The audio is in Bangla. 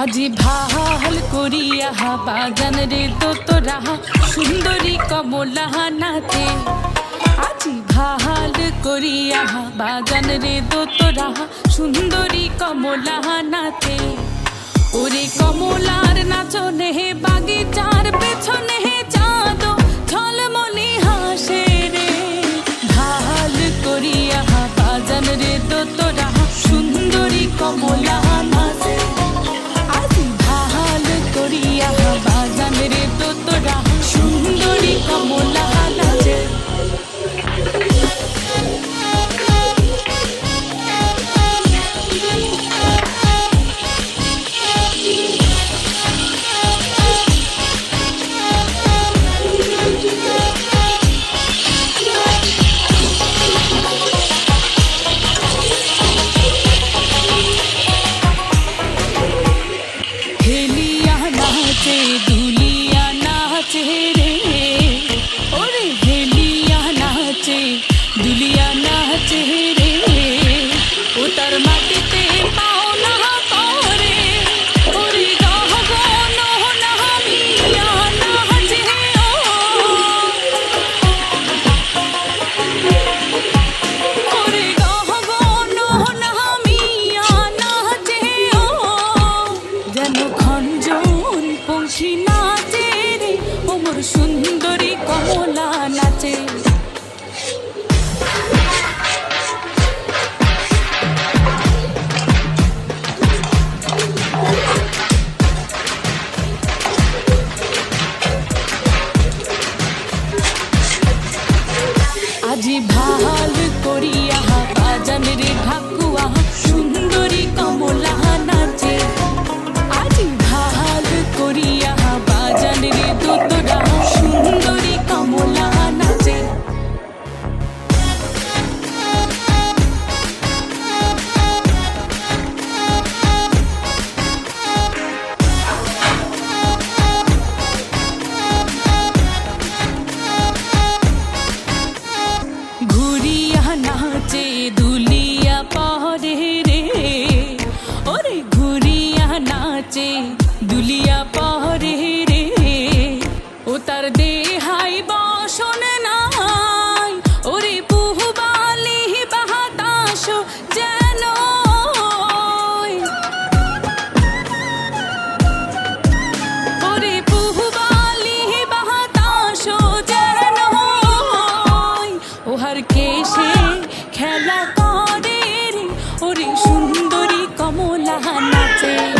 আজি ভাহা হল করিয়া বাজান রে তো তোরা। সুন্দরী কমলা নাচে আজি ভাহাল করিয়া বাজান রে তোরা। সুন্দরী কমলা নাচে ওরে কমলার নাচে দুলিয়া নাচে রে। ওরে হেলিয়া নাচে দুলিয়া নাচে রে। ও তার মাটিতে পাও পঙ্খী নাচে রে ওমর সুন্দরী কমলা নাচে। আজি ভালো করিয়া বাজান রে ঠাকুয়া করে সুন্দরী কমলা নাচে।